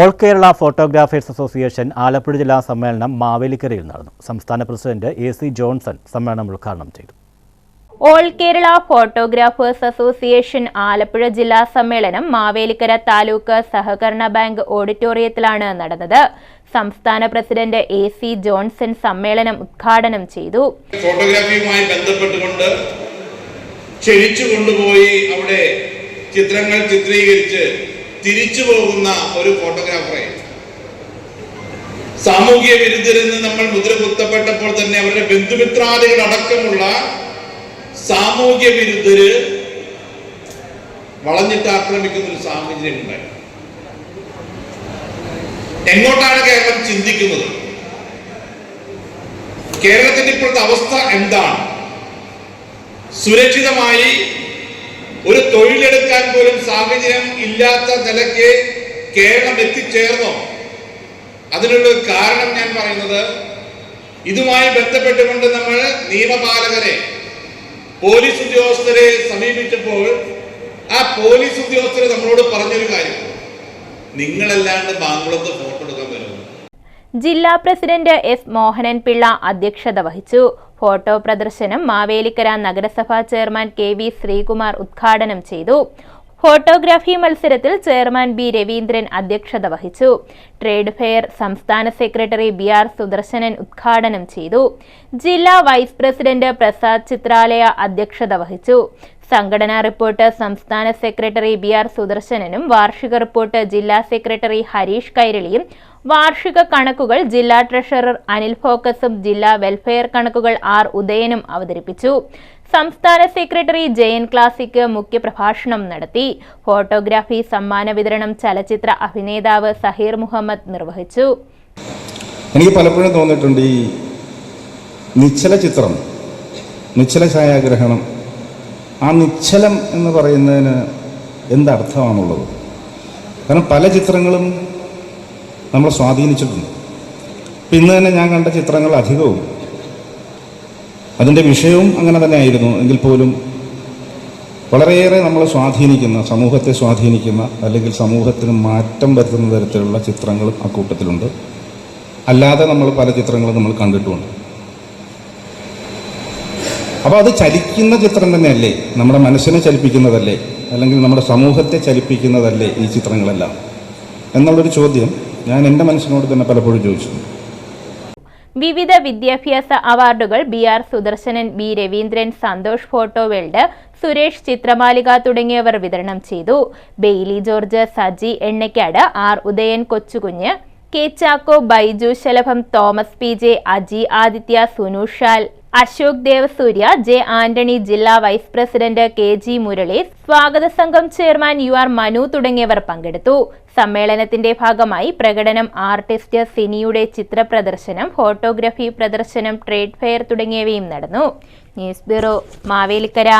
All Kerala photographers association Alappuzha ജില്ലാ സമ്മേളനം മാവേലിക്കരയിൽ നടന്നു. സംസ്ഥാന പ്രസിഡന്റ് എ സി ജോൺസൺ സമ്മേളനം ഉദ്ഘാടനം ചെയ്തു. All Kerala photographers association Alappuzha ജില്ലാ സമ്മേളനം മാവേലിക്കര താലൂക്ക് സഹകരണ ബാങ്ക് ഓഡിറ്റോറിയത്തിലാണ് നടന്നത്. സംസ്ഥാന പ്രസിഡന്റ് എ സി ജോൺസൺ സമ്മേളനം ഉദ്ഘാടനം ചെയ്തു. ഫോട്ടോഗ്രാഫിയുമായി ബന്ധപ്പെട്ടുകൊണ്ട് ക്ഷണിച്ചു കൊണ്ടുപോയി അവിടെ ചിത്രങ്ങൾ ചിത്രീകരിച്ച് തിരിച്ചു പോകുന്ന ഒരു ഫോട്ടോഗ്രാഫറെ സാമൂഹ്യ വിരുദ്ധരെന്ന് നമ്മൾ മുദ്ര കുത്തപ്പെട്ടപ്പോൾ തന്നെ അവരുടെ ബന്ധുമിത്രാദികൾ അടക്കമുള്ള സാമൂഹ്യ വിരുദ്ധര് വളഞ്ഞിട്ട് ആക്രമിക്കുന്ന ഒരു സാഹചര്യം ഉണ്ടായി. എങ്ങോട്ടാണ് കേരളം ചിന്തിക്കുന്നത്? കേരളത്തിന്റെ ഇപ്പോഴത്തെ അവസ്ഥ എന്താണ്? സുരക്ഷിതമായി ഒരു തൊഴിലെടുക്കാൻ പോലും സാഹചര്യം ഇല്ലാത്ത നിലയ്ക്ക് കേരളം എത്തിച്ചേർന്നോ? അതിനുള്ള ഒരു കാരണം ഞാൻ പറയുന്നത് ഇതുമായി ബന്ധപ്പെട്ടുകൊണ്ട് നമ്മൾ നിയമപാലകരെ പോലീസ് ഉദ്യോഗസ്ഥരെ സമീപിച്ചപ്പോൾ ആ പോലീസ് ഉദ്യോഗസ്ഥർ നമ്മളോട് പറഞ്ഞൊരു കാര്യം. നിങ്ങളല്ലാണ്ട് ബാങ്കുളത്ത് ഫോട്ടോ എടുക്കാൻ വരുന്നു ജില്ലാ പ്രസിഡന്റ് എസ് മോഹനൻ പിള്ള അധ്യക്ഷത വഹിച്ചു. ഫോട്ടോ പ്രദർശനം മാവേലിക്കര നഗരസഭാ ചെയർമാൻ കെ വി ശ്രീകുമാർ ഉദ്ഘാടനം ചെയ്തു. ഫോട്ടോഗ്രാഫി മത്സരത്തിൽ ചെയർമാൻ ബി രവീന്ദ്രൻ അധ്യക്ഷത വഹിച്ചു. ട്രേഡ് ഫെയർ സംസ്ഥാന സെക്രട്ടറി ബി ആർ സുദർശനൻ ഉദ്ഘാടനം ചെയ്തു. ജില്ലാ വൈസ് പ്രസിഡന്റ് പ്രസാദ് ചിത്രാലയ അധ്യക്ഷത വഹിച്ചു. സംഘടനാ റിപ്പോർട്ട് സംസ്ഥാന സെക്രട്ടറി ബി ആർ സുദർശനനും വാർഷിക റിപ്പോർട്ട് ജില്ലാ സെക്രട്ടറി ഹരീഷ് കൈരളിയും വാർഷിക കണക്കുകൾ ജില്ലാ ട്രഷറർ അനിൽ ഫോക്കസും ജില്ലാ വെൽഫെയർ കണക്കുകൾ ആർ ഉദയനും അവതരിപ്പിച്ചു. സംസ്ഥാന സെക്രട്ടറി ജയൻ ക്ലാസിക് മുഖ്യപ്രഭാഷണം നടത്തി. ഫോട്ടോഗ്രാഫി സമ്മാന വിതരണം ചലച്ചിത്ര അഭിനേതാവ് സഹീർ മുഹമ്മദ് നിർവഹിച്ചു. എനിക്ക് പലപ്പോഴും തോന്നിയിട്ടുണ്ട് ഈ നിശ്ചല ചിത്രം നിശ്ചല ഛായാഗ്രഹണം ആ നിശ്ചലം എന്ന് പറയുന്നതിന് എന്തർത്ഥമാണുള്ളത്? കാരണം പല ചിത്രങ്ങളും നമ്മൾ സ്വാധീനിച്ചിട്ടുണ്ട്. പിന്നെ തന്നെ ഞാൻ കണ്ട ചിത്രങ്ങൾ അധികവും അതിന്റെ വിഷയവും അങ്ങനെ തന്നെ ആയിരുന്നു എങ്കിൽ പോലും വളരെയേറെ നമ്മളെ സ്വാധീനിക്കുന്ന സമൂഹത്തെ സ്വാധീനിക്കുന്ന അല്ലെങ്കിൽ സമൂഹത്തിന് മാറ്റം വരുത്തുന്ന തരത്തിലുള്ള ചിത്രങ്ങളും അക്കൂട്ടത്തിലുണ്ട് അല്ലാതെ നമ്മൾ പല ചിത്രങ്ങളും നമ്മൾ കണ്ടിട്ടുമുണ്ട്. അപ്പോൾ അത് ചലിക്കുന്ന ചിത്രം തന്നെയല്ലേ? നമ്മുടെ മനസ്സിനെ ചലിപ്പിക്കുന്നതല്ലേ? അല്ലെങ്കിൽ നമ്മുടെ സമൂഹത്തെ ചലിപ്പിക്കുന്നതല്ലേ ഈ ചിത്രങ്ങളെല്ലാം? എന്നുള്ളൊരു ചോദ്യം ഞാൻ എന്റെ മനസ്സിനോട് തന്നെ പലപ്പോഴും ചോദിച്ചിട്ടുണ്ട്. വിവിധ വിദ്യാഭ്യാസ അവാർഡുകൾ B R Sudarsanan B Raveendran Santhosh Photoworld Suresh Chithramalika തുടങ്ങിയവർ വിതരണം ചെയ്തു. Bailey George Saji Ennakkad R Udayan Kochukunju K Chacko Baiju Shalabham Thomas P J Aji Aditya Sunushal Ashok Devasurya J Antony ജില്ലാ vice president K G Murali സ്വാഗത സംഘം chairman you are Manu തുടങ്ങിയവർ പങ്കെടുത്തു. സമ്മേളനത്തിന്റെ ഭാഗമായി പ്രകടനം ആർട്ടിസ്റ്റ് സിനിയുടെ ചിത്ര പ്രദർശനം ഫോട്ടോഗ്രഫി പ്രദർശനം ട്രേഡ് ഫെയർ തുടങ്ങിയവയും നടന്നു. News bureau Mavelikkara.